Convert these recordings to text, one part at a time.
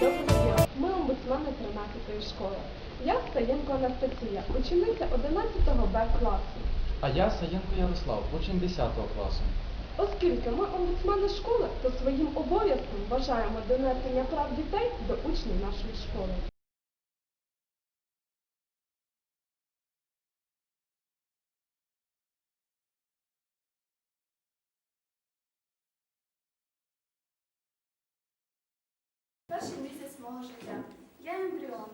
Доброго дня. Ми омбудсмени 13-ї школи. Я Стаєнко Анастасія, учениця 11 Б класу. А я Саєнко Ярослав, учень 10 класу. Оскільки ми омбудсмени школи, то своїм обов'язком вважаємо донесення прав дітей до учнів нашої школи. Перший місяць мого життя. Я ембріон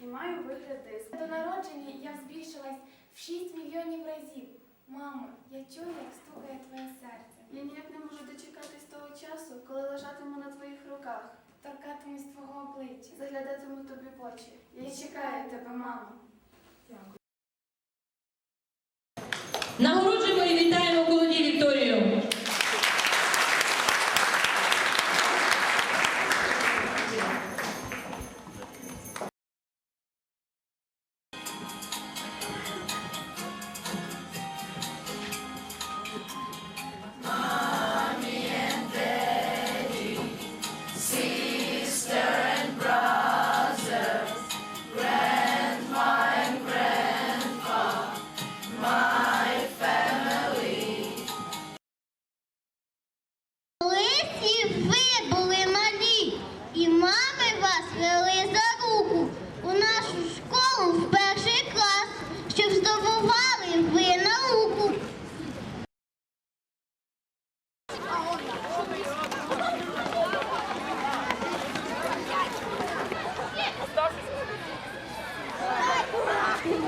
і маю вигляд диска. До народження я збільшилась в 6 мільйонів разів. Мамо, я чую, як стукає твоє серце. Я ніяк не можу дочекатись того часу, коли лежатиму на твоїх руках, Торкатимусь твого обличчя. заглядатиму тобі в очі. Я чекаю тебе, мамо. Нагороджуємо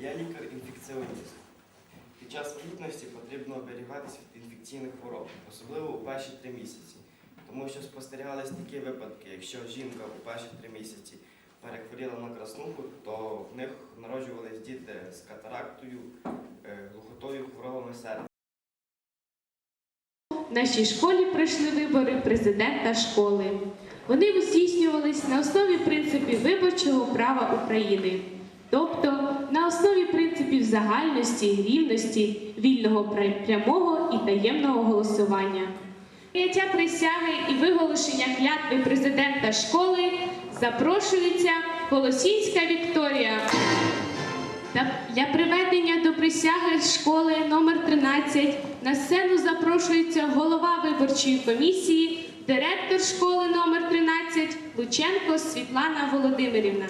Я лікар-інфекціоніст. Під час вагітності потрібно оберігатися від інфекційних хвороб, особливо у перші три місяці. Тому що спостерігались такі випадки, якщо жінка у перші три місяці перехворіла на краснуху, то в них народжувались діти з катарактою, е, глухотою, хворобами серця. В нашій школі пройшли вибори президента школи. Вони здійснювались на основі принципів виборчого права України, тобто на основі принципів загальності, рівності, вільного прямого і таємного голосування. Прийняття присяги і виголошення клятви президента школи запрошується Голосінська Вікторія. Для приведення до присяги школи номер 13 на сцену запрошується голова виборчої комісії, директор школи номер 13 Лученко Світлана Володимирівна.